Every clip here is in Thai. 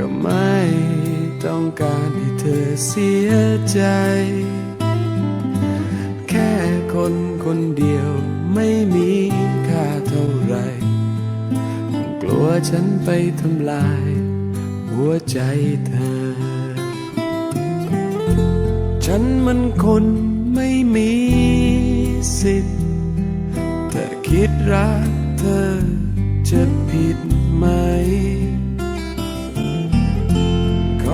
ก็ไม่ต้องการให้เธอเสียใจ แค่คนคนเดียวไม่มีค่าเท่าไร กลัวฉันไปทำลาย หัวใจเธอ ฉันมันคนไม่มีสิทธิ์แต่คิดรักเธอจะผิดไหม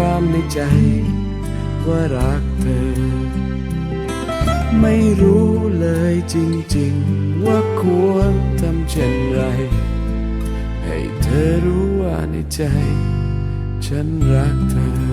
ความในใจ ว่ารักเธอ ไม่รู้เลยจริงๆ ว่าควรทำเช่นไร ให้เธอรู้ว่าในใจ ฉันรักเธอ